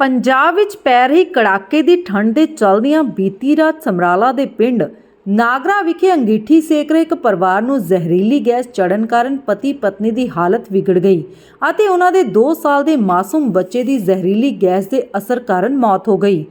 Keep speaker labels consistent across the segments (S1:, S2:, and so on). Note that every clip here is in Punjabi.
S1: ਪੰਜਾਬ ਵਿੱਚ ਪੈ ਰਹੀ ਕੜਾਕੇ ਦੀ ਠੰਡ ਦੇ ਚਲਦਿਆਂ ਬੀਤੀ ਰਾਤ ਸਮਰਾਲਾ ਦੇ ਪਿੰਡ ਨਾਗਰਾ ਵਿਖੇ ਅੰਗੀਠੀ ਸੇਕ ਰਹੇ ਇੱਕ ਪਰਿਵਾਰ ਨੂੰ ਜ਼ਹਿਰੀਲੀ ਗੈਸ ਚੜਨ ਕਾਰਨ ਪਤੀ ਪਤਨੀ ਦੀ ਹਾਲਤ ਵਿਗੜ ਗਈ ਅਤੇ ਉਹਨਾਂ ਦੇ 2 ਸਾਲ ਦੇ ਮਾਸੂਮ ਬੱਚੇ ਦੀ ਜ਼ਹਿਰੀਲੀ ਗੈਸ ਦੇ ਅਸਰ ਕਾਰਨ ਮੌਤ ਹੋ ਗਈ।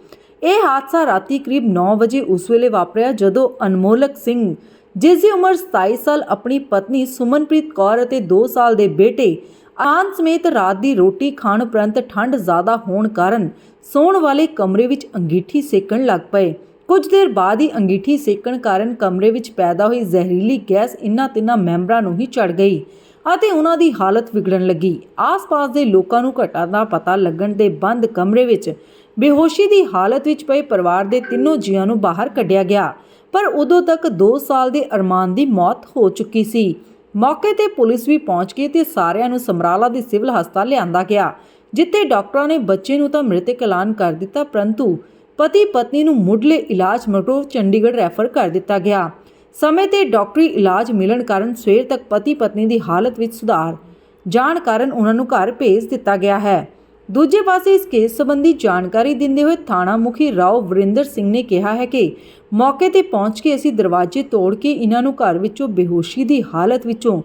S1: ਇਹ ਹਾਦਸਾ ਰਾਤੀ ਕਰੀਬ 9 ਵਜੇ ਉਸ ਵੇਲੇ ਵਾਪਰਿਆ ਜਦੋਂ ਅਨਮੋਲਕ ਸਿੰਘ, ਜਿਸ ਦੀ ਉਮਰ 27 ਸਾਲ, ਆਪਣੀ ਪਤਨੀ ਸੁਮਨਪ੍ਰੀਤ ਕੌਰ ਅਤੇ 2 ਸਾਲ ਦੇ ਬੇਟੇ ਆਨ ਸਮੇਤ ਰਾਤ ਦੀ ਰੋਟੀ ਖਾਣ ਉਪਰੰਤ ਠੰਡ ਜ਼ਿਆਦਾ ਹੋਣ ਕਾਰਨ ਸੌਣ ਵਾਲੇ ਕਮਰੇ ਵਿੱਚ ਅੰਗੀਠੀ ਸੇਕਣ ਲੱਗ ਪਏ। ਕੁਝ ਦੇਰ ਬਾਅਦ ਹੀ ਅੰਗੀਠੀ ਸੇਕਣ ਕਾਰਨ ਕਮਰੇ ਵਿੱਚ ਪੈਦਾ ਹੋਈ ਜ਼ਹਿਰੀਲੀ ਗੈਸ ਇਨ੍ਹਾਂ ਤਿੰਨਾਂ ਮੈਂਬਰਾਂ ਨੂੰ ਹੀ ਚੜ ਗਈ ਅਤੇ ਉਹਨਾਂ ਦੀ ਹਾਲਤ ਵਿਗੜਨ ਲੱਗੀ। ਆਸ-ਪਾਸ ਦੇ ਲੋਕਾਂ ਨੂੰ ਘਟਨਾ ਦਾ ਪਤਾ ਲੱਗਣ ਦੇ ਬੰਦ ਕਮਰੇ ਵਿੱਚ ਬੇਹੋਸ਼ੀ ਦੀ ਹਾਲਤ ਵਿੱਚ ਪਏ ਪਰਿਵਾਰ ਦੇ ਤਿੰਨੋਂ ਜੀਆਂ ਨੂੰ ਬਾਹਰ ਕੱਢਿਆ ਗਿਆ। ਪਰ ਉਦੋਂ ਤੱਕ 2 ਸਾਲ ਦੇ ਅਰਮਾਨ ਦੀ ਮੌਤ ਹੋ ਚੁੱਕੀ ਸੀ। ਮੌਕੇ ਤੇ ਪੁਲਿਸ ਵੀ ਪਹੁੰਚ ਗਈ ਤੇ ਸਾਰਿਆਂ ਨੂੰ ਸਮਰਾਲਾ ਦੇ ਸਿਵਲ ਹਸਪਤਾਲ ਲਿਆਂਦਾ ਗਿਆ, ਜਿੱਥੇ ਡਾਕਟਰਾਂ ਨੇ ਬੱਚੇ ਨੂੰ ਤਾਂ ਮ੍ਰਿਤਕ ਐਲਾਨ ਕਰ ਦਿੱਤਾ, ਪਰੰਤੂ ਪਤੀ ਪਤਨੀ ਨੂੰ ਮੁੱਢਲੇ ਇਲਾਜ ਮਟੋ ਚੰਡੀਗੜ੍ਹ ਰੈਫਰ ਕਰ ਦਿੱਤਾ ਗਿਆ। ਸਮੇਂ ਤੇ ਡਾਕਟਰੀ ਇਲਾਜ ਮਿਲਣ ਕਾਰਨ ਸਵੇਰ ਤੱਕ ਪਤੀ ਪਤਨੀ ਦੀ ਹਾਲਤ ਵਿੱਚ ਸੁਧਾਰ, ਜਾਣ ਕਾਰਨ ਉਹਨਾਂ ਨੂੰ ਘਰ ਭੇਜ ਦਿੱਤਾ ਗਿਆ ਹੈ। ਦੂਜੇ ਪਾਸੇ ਇਸ ਕੇਸ ਸੰਬੰਧੀ ਜਾਣਕਾਰੀ ਦਿੰਦੇ ਹੋਏ ਥਾਣਾ ਮੁਖੀ ਰਾਓ ਵਰਿੰਦਰ ਸਿੰਘ ਨੇ ਕਿਹਾ ਹੈ ਕਿ ਮੌਕੇ ਤੇ ਪਹੁੰਚ ਕੇ ਅਸੀਂ ਦਰਵਾਜ਼ੇ ਤੋੜ ਕੇ ਇਹਨਾਂ ਨੂੰ ਘਰ ਵਿੱਚੋਂ ਬੇਹੋਸ਼ੀ ਦੀ ਹਾਲਤ ਵਿੱਚੋਂ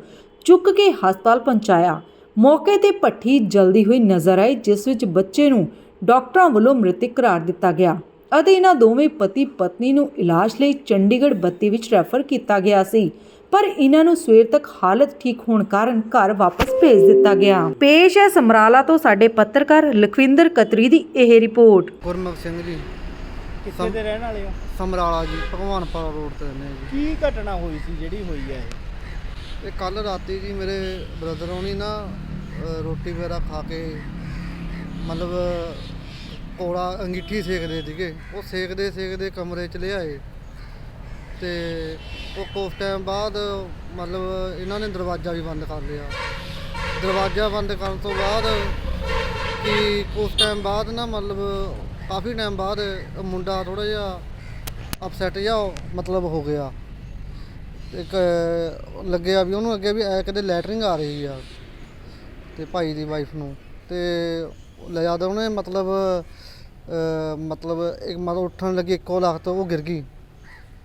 S1: ਚੁੱਕ ਕੇ ਹਸਪਤਾਲ ਪਹੁੰਚਾਇਆ। ਮੌਕੇ ਤੇ ਭੱਠੀ ਜਲਦੀ ਹੋਈ ਨਜ਼ਰ ਆਈ, ਜਿਸ ਵਿੱਚ ਬੱਚੇ ਨੂੰ ਡਾਕਟਰਾਂ ਵੱਲੋਂ ਮ੍ਰਿਤਕ ਕਰਾਰ ਦਿੱਤਾ ਗਿਆ ਅਤੇ ਇਹਨਾਂ ਦੋਵੇਂ ਪਤੀ ਪਤਨੀ ਨੂੰ ਇਲਾਜ ਲਈ ਚੰਡੀਗੜ੍ਹ ਬੱਤੀ ਵਿੱਚ ਰੈਫਰ ਕੀਤਾ ਗਿਆ ਸੀ। ਪਰ ਇਹਨਾਂ ਨੂੰ ਸਵੇਰ ਤੱਕ ਹਾਲਤ ਠੀਕ ਹੋਣ ਕਾਰਨ ਘਰ ਵਾਪਸ ਭੇਜ ਦਿੱਤਾ ਗਿਆ। ਪੇਸ਼ ਹੈ ਸਮਰਾਲਾ ਤੋਂ ਸਾਡੇ ਪੱਤਰਕਾਰ ਲਖਵਿੰਦਰ ਕਤਰੀ ਦੀ ਇਹ ਰਿਪੋਰਟ।
S2: ਗੁਰਮੁਖ ਸਿੰਘ ਜੀ
S3: ਕਿੱਥੇ ਦੇ ਰਹਿਣ ਵਾਲੇ ਹੋ?
S2: ਸਮਰਾਲਾ ਜੀ ਭਗਵਾਨਪੁਰਾ ਰੋਡ ਤੇ ਰਹਿੰਦੇ ਹਾਂ
S3: ਕੀ ਘਟਨਾ ਹੋਈ ਸੀ ਜਿਹੜੀ ਹੋਈ ਹੈ ਇਹ?
S2: ਜੀ ਇਹ ਕੱਲ ਰਾਤੀ ਜੀ ਮੇਰੇ ਬ੍ਰਦਰ ਹੋਣੀ ਨਾ ਰੋਟੀ ਵਗੈਰਾ ਖਾ ਕੇ ਮਤਲਬ ਕੋਲਾ ਅੰਗੀਠੀ ਸੇਕਦੇ ਸੀਗੇ। ਉਹ ਸੇਕਦੇ ਸੇਕਦੇ ਕਮਰੇ ਚ ਲਿਆਏ। ਤੇ ਉਹ ਕੁਝ ਟਾਈਮ ਬਾਅਦ ਮਤਲਬ ਇਹਨਾਂ ਨੇ ਦਰਵਾਜ਼ਾ ਵੀ ਬੰਦ ਕਰ ਲਿਆ। ਦਰਵਾਜ਼ਾ ਬੰਦ ਕਰਨ ਤੋਂ ਬਾਅਦ ਕਿ ਕੁਝ ਟਾਈਮ ਬਾਅਦ ਨਾ ਮਤਲਬ ਕਾਫੀ ਟਾਈਮ ਬਾਅਦ ਮੁੰਡਾ ਥੋੜਾ ਜਿਹਾ ਅਪਸੈਟ ਜਿਹਾ ਮਤਲਬ ਹੋ ਗਿਆ। ਇੱਕ ਲੱਗਿਆ ਵੀ ਉਹਨੂੰ ਅੱਗੇ ਵੀ ਐ ਕਦੇ ਲੈਟਰਿੰਗ ਆ ਰਹੀ ਆ ਤੇ ਭਾਈ ਦੀ ਵਾਈਫ ਨੂੰ ਤੇ ਲੈ ਜਾਂਦਾ ਉਹਨੇ ਮਤਲਬ ਮਤਲਬ ਇੱਕ ਮਤਲਬ ਉੱਠਣ ਲੱਗੀ ਇੱਕੋ ਲੱਖ ਤੋਂ ਉਹ ਗਿਰ ਗਈ।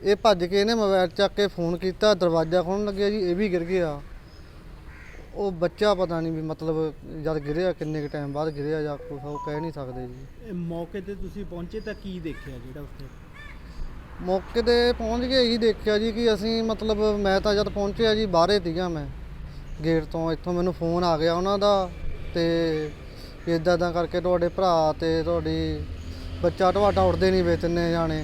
S2: ਇਹ ਭੱਜ ਕੇ ਇਹਨੇ ਮੋਬਾਈਲ ਚੱਕ ਕੇ ਫੋਨ ਕੀਤਾ ਦਰਵਾਜ਼ਾ ਖੋਲ੍ਹਣ ਲੱਗਿਆ ਜੀ ਇਹ ਵੀ ਗਿਰ ਗਿਆ। ਉਹ ਬੱਚਾ ਪਤਾ ਨਹੀਂ ਵੀ ਮਤਲਬ ਜਦ ਗਿਰਿਆ ਕਿੰਨੇ ਕੁ ਟਾਈਮ ਬਾਅਦ ਗਿਰਿਆ ਜਾਂ ਕੁਛ ਉਹ ਕਹਿ ਨਹੀਂ ਸਕਦੇ ਜੀ।
S3: ਇਹ ਮੌਕੇ ਤੇ ਤੁਸੀਂ ਪਹੁੰਚੇ ਤਾਂ ਕੀ ਦੇਖਿਆ ਜਿਹੜਾ ਉੱਥੇ?
S2: ਮੌਕੇ ਤੇ ਪਹੁੰਚ ਕੇ ਇਹੀ ਦੇਖਿਆ ਜੀ ਕਿ ਅਸੀਂ ਮਤਲਬ ਮੈਂ ਤਾਂ ਜਦ ਪਹੁੰਚਿਆ ਜੀ ਬਾਹਰੇ ਸੀਗਾ ਮੈਂ। ਗੇਟ ਤੋਂ ਇੱਥੋਂ ਮੈਨੂੰ ਫੋਨ ਆ ਗਿਆ ਉਹਨਾਂ ਦਾ ਤੇ ਇਦਾਂ ਇਦਾਂ ਕਰਕੇ ਤੁਹਾਡੇ ਭਰਾ ਤੇ ਤੁਹਾਡੀ ਬੱਚਾ ਤੁਹਾਡਾ ਉੱਠਦੇ ਨਹੀਂ ਵੇ ਤਿੰਨੇ ਜਾਣੇ।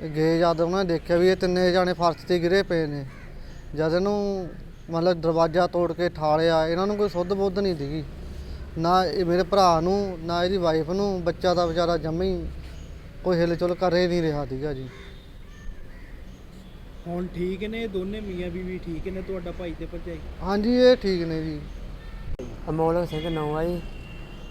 S2: ਗਏ ਜਦ ਉਹਨਾਂ ਨੇ ਦੇਖਿਆ ਵੀ ਇਹ ਤਿੰਨੇ ਜਾਣੇ ਫਰਸ਼ ਤੇ ਗਿਰੇ ਪਏ ਨੇ। ਜਦ ਇਹਨੂੰ ਮਤਲਬ ਦਰਵਾਜ਼ਾ ਤੋੜ ਕੇ ਠਾਲਿਆ ਇਹਨਾਂ ਨੂੰ ਕੋਈ ਸੁੱਧ ਬੁੱਧ ਨਹੀਂ ਸੀਗੀ। ਨਾ ਇਹ ਮੇਰੇ ਭਰਾ ਨੂੰ ਨਾ ਇਹਦੀ ਵਾਈਫ ਨੂੰ ਬੱਚਾ ਦਾ ਵਿਚਾਰਾ ਜੰਮੀ ਕੋਈ ਹਿਲਚੁਲ ਕਰ ਹੀ ਨਹੀਂ ਰਿਹਾ ਸੀਗਾ ਜੀ।
S3: ਹੁਣ ਠੀਕ ਨੇ ਦੋਨੇ ਮੀਆਂ ਬੀਵੀ ਠੀਕ ਨੇ ਤੁਹਾਡਾ ਭਾਈ ਤੇ ਭਰਜਾਈ?
S2: ਹਾਂਜੀ ਇਹ ਠੀਕ ਨੇ ਜੀ।
S4: ਅਮੋਲਕ ਸਿੰਘ ਨੌਂ ਆ ਜੀ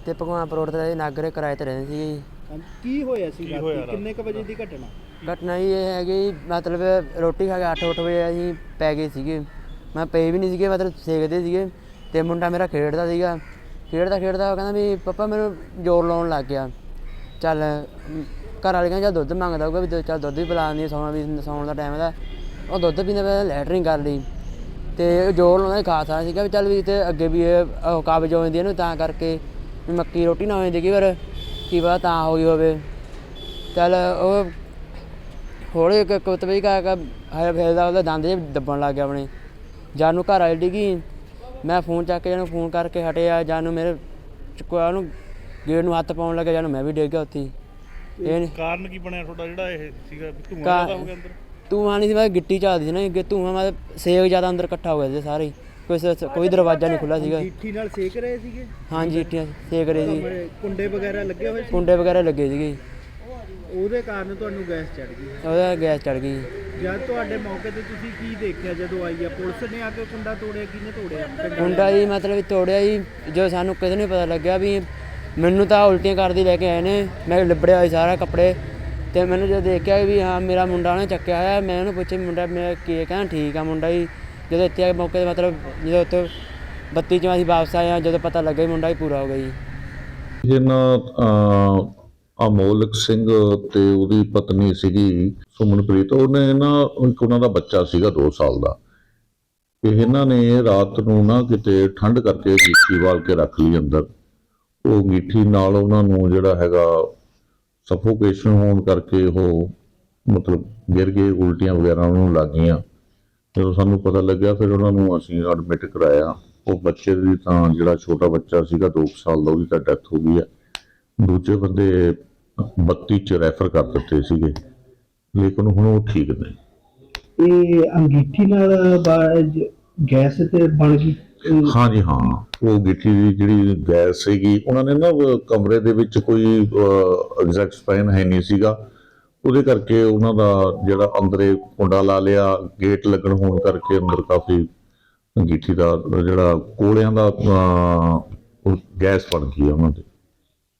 S4: ਤੇ ਭਗਵਾਨਪੁਰ ਰੋਡ ਤੇ ਨਾਗਰੇ ਕਿਰਾਏ ਤੇ ਰਹਿੰਦੇ ਸੀ ਜੀ।
S3: ਕੀ ਹੋਇਆ ਸੀ ਰਾਤ? ਕਿੰਨੇ ਕ ਵਜੇ ਦੀ ਘਟਨਾ?
S5: ਘਟਨਾ ਜੀ ਇਹ ਹੈਗੀ ਮਤਲਬ ਰੋਟੀ ਖਾ ਕੇ 8-8 ਵਜੇ ਅਸੀਂ ਪੈ ਗਏ ਸੀਗੇ। ਮੈਂ ਪਏ ਵੀ ਨਹੀਂ ਸੀਗੇ, ਮਤਲਬ ਸੇਕਦੇ ਸੀਗੇ ਤੇ ਮੁੰਡਾ ਮੇਰਾ ਖੇਡਦਾ ਸੀਗਾ। ਖੇਡਦਾ ਖੇਡਦਾ ਉਹ ਕਹਿੰਦਾ ਵੀ ਪਪਾ ਮੈਨੂੰ ਜ਼ੋਰ ਲਾਉਣ ਲੱਗ ਗਿਆ। ਚੱਲ, ਘਰ ਵਾਲੇ ਕਹਿੰਦੇ ਚੱਲ ਦੁੱਧ ਮੰਗਦਾ ਹੋਊਗਾ ਵੀ ਚੱਲ ਦੁੱਧ ਵੀ ਪਿਲਾ ਦਿੰਦੀ ਸੌਣਾ ਵੀ ਸੌਣ ਦਾ ਟਾਈਮ ਦਾ। ਉਹ ਦੁੱਧ ਪੀਂਦਾ ਪਿਆ ਲੈਟਰਿੰਗ ਕਰ ਲਈ। ਤੇ ਜ਼ੋਰ ਲਾਉਂਦਾ ਸੀ ਖਾਸ ਆ ਸੀਗਾ ਵੀ ਚੱਲ ਵੀ ਤੇ ਅੱਗੇ ਵੀ ਇਹ ਉਹ ਕਾਬਜ ਹੋ ਜਾਂਦੀ ਇਹਨੂੰ ਤਾਂ ਕਰਕੇ ਮੱਕੀ ਰੋਟੀ ਨਾ ਹੋ ਜਾਂਦੀ ਕਈ ਵਾਰ ਕੀ ਪਤਾ ਤਾਂ ਹੋ ਗਈ ਹੋਵੇ। ਚੱਲ ਉਹ ਹੌਲੀ ਇੱਕ ਕੁੱਤਬੀ ਕਾ ਕਾ ਹੈ ਫੇਰਦਾ ਉਹਦਾ ਦੰਦ ਜੇ ਦੱਬਣ ਲੱਗ ਗਿਆ ਆਪਣੇ ਜਦ ਨੂੰ ਘਰ ਆਈ ਡਿੱਗੀ ਮੈਂ ਫੋਨ ਚੱਕ ਕੇ ਇਹਨੂੰ ਫੋਨ ਕਰਕੇ ਹਟਿਆ ਜਦ ਨੂੰ ਮੇਰੇ ਚੁੱਕਿਆ ਉਹਨੂੰ ਗੇਟ ਨੂੰ ਹੱਥ ਪਾਉਣ ਲੱਗਿਆ ਜਦ ਨੂੰ ਮੈਂ ਵੀ ਡਿੱਗ ਗਿਆ ਉੱਥੇ। ਇਹ
S4: ਕਾਰਨ ਕੀ ਬਣਿਆ ਤੁਹਾਡਾ ਜਿਹੜਾ ਇਹ ਸੀਗਾ ਧੂਆਂ ਹੋ ਗਿਆ ਅੰਦਰ
S5: ਧੂੰਆਂ ਨਹੀਂ ਸੀ ਮੈਂ ਗਿੱਟੀ ਚੱਲਦੀ ਸੀ ਨਾ ਅੱਗੇ ਧੂੰਆਂ ਮੈਂ ਸੇਕ ਜ਼ਿਆਦਾ ਅੰਦਰ ਇਕੱਠਾ ਹੋ ਗਿਆ ਸੀ ਸਾਰੇ। ਕੋਈ ਕੋਈ ਦਰਵਾਜ਼ਾ ਨਹੀਂ ਖੁੱਲਾ ਸੀਗਾ
S3: ਜੀਠੀ ਨਾਲ ਸੇਕ ਰਹੇ ਸੀਗੇ
S5: ਹਾਂਜੀ ਇੱਟੀਆਂ ਸੇਕ ਰਹੇ ਸੀ
S3: ਕੁੰਡੇ ਵਗੈਰਾ ਲੱਗੇ ਹੋਏ ਸੀ
S5: ਕੁੰਡੇ ਵਗੈਰਾ ਲੱਗੇ ਸੀਗੇ
S3: ਉਹਦੇ ਕਾਰਨ ਤੁਹਾਨੂੰ ਗੈਸ ਚੜ ਗਈ।
S5: ਉਹਦਾ ਗੈਸ ਚੜ ਗਈ।
S3: ਜਦ ਤੁਹਾਡੇ ਮੌਕੇ ਤੇ ਤੁਸੀਂ ਕੀ ਦੇਖਿਆ ਜਦੋਂ ਆਈ ਆ? ਪੁਲਿਸ ਨੇ ਆ ਕੇ ਕੁੰਡਾ ਤੋੜਿਆ ਕਿਹਨੇ ਤੋੜਿਆ?
S5: ਮੁੰਡਾ ਜੀ ਮਤਲਬ ਤੋੜਿਆ ਜੀ ਜੋ ਸਾਨੂੰ ਕਿਸੇ ਨੂੰ ਪਤਾ ਲੱਗਿਆ ਵੀ ਮੈਨੂੰ ਤਾਂ ਉਲਟੀਆਂ ਕਰਦੀ ਲੈ ਕੇ ਆਏ ਨੇ। ਮੈਂ ਲਿਬੜਿਆ ਹੋਇਆ ਸਾਰਾ ਕੱਪੜੇ ਤੇ ਮੈਨੂੰ ਜਦੋਂ ਦੇਖਿਆ ਵੀ ਹਾਂ ਮੇਰਾ ਮੁੰਡਾ ਉਹਨੇ ਚੱਕਿਆ ਹੋਇਆ ਮੈਂ ਉਹਨੂੰ ਪੁੱਛਿਆ ਮੁੰਡਾ ਮੇਰਾ ਕੀ ਹੈ? ਕਹਿੰਦਾ ਠੀਕ ਆ ਮੁੰਡਾ ਜੀ। ਜਦੋਂ ਇੱਥੇ ਆ ਕੇ ਮੌਕੇ ਤੇ ਮਤਲਬ ਜਦੋਂ ਉੱਥੇ ਬੱਤੀ ਚੋਂ ਅਸੀਂ ਵਾਪਸ ਆਏ ਹਾਂ ਜਦੋਂ ਪਤਾ ਲੱਗਾ ਵੀ ਮੁੰਡਾ ਹੀ ਪੂਰਾ ਹੋ ਗਿਆ ਜੀ।
S6: ਅਹ, ਅਮੋਲਕ ਸਿੰਘ ਤੇ ਉਹਦੀ ਪਤਨੀ ਸੀਗੀ ਸੁਮਨਪ੍ਰੀਤ। ਉਹਨੇ ਨਾ, ਇੱਕ ਉਹਨਾਂ ਦਾ ਬੱਚਾ ਸੀਗਾ 2 ਸਾਲ ਦਾ। ਇਹਨਾਂ ਨੇ ਰਾਤ ਨੂੰ ਨਾ ਕਿਤੇ ਠੰਡ ਕਰਕੇ ਗੀਠੀ ਵਾਲ ਕੇ ਰੱਖ ਲਈ ਅੰਦਰ। ਉਹ ਗੀਠੀ ਨਾਲ ਉਹਨਾਂ ਨੂੰ ਜਿਹੜਾ ਹੈਗਾ ਸਫੋਕੇਸ਼ਨ ਹੋਣ ਕਰਕੇ ਉਹ ਮਤਲਬ ਗਿਰ ਗਏ, ਉਲਟੀਆਂ ਵਗੈਰਾ ਉਹਨਾਂ ਨੂੰ ਲੱਗ ਗਈਆਂ। ਜਦੋਂ ਸਾਨੂੰ ਪਤਾ ਲੱਗਿਆ, ਫਿਰ ਉਹਨਾਂ ਨੂੰ ਅਸੀਂ ਐਡਮਿਟ ਕਰਾਇਆ। ਉਹ ਬੱਚੇ ਦੀ ਤਾਂ ਜਿਹੜਾ ਛੋਟਾ ਬੱਚਾ ਸੀਗਾ 2 ਸਾਲ ਦਾ, ਉਹਦੀ ਤਾਂ ਡੈਥ ਹੋ ਗਈ ਹੈ ਦੂਜੇ ਬੰਦੇ 32 ਚ ਰੈਫਰ ਕਰ ਦਿੱਤੇ ਸੀਗੇ ਲੇਕਿਨ ਹੁਣ ਉਹ ਠੀਕ ਨੇ।
S7: ਇਹ ਅੰਗੀਠੀ ਨਾਲ ਬਾ- ਜ- ਗੈਸ ਤੇ ਬਣ ਗਈ? ਇਹ
S6: ਹਾਂਜੀ ਹਾਂ। ਉਹ ਗਿੱਠੀ ਦੀ ਜਿਹੜੀ ਗੈਸ ਸੀਗੀ ਉਹਨਾਂ ਨੇ ਨਾ ਉਹ ਕਮਰੇ ਦੇ ਵਿੱਚ ਕੋਈ ਐਗਜ਼ੈਕਟ ਸਪੈਨ ਹੈ ਨਹੀਂ ਸੀਗਾ। ਉਹਦੇ ਕਰਕੇ ਉਹਨਾਂ ਦਾ ਜਿਹੜਾ ਅੰਦਰੇ ਕੁੰਡਾ ਲਾ ਲਿਆ ਗੇਟ ਲੱਗਣ ਹੋਣ ਕਰਕੇ ਅੰਦਰ ਕਾਫੀ ਗਿੱਠੀ ਦਾ ਜਿਹੜਾ ਕੋਲਿਆਂ ਦਾ ਅਹ, ਉਹ ਗੈਸ ਬਣ ਗਈ ਉਹਨਾਂ ਦੇ।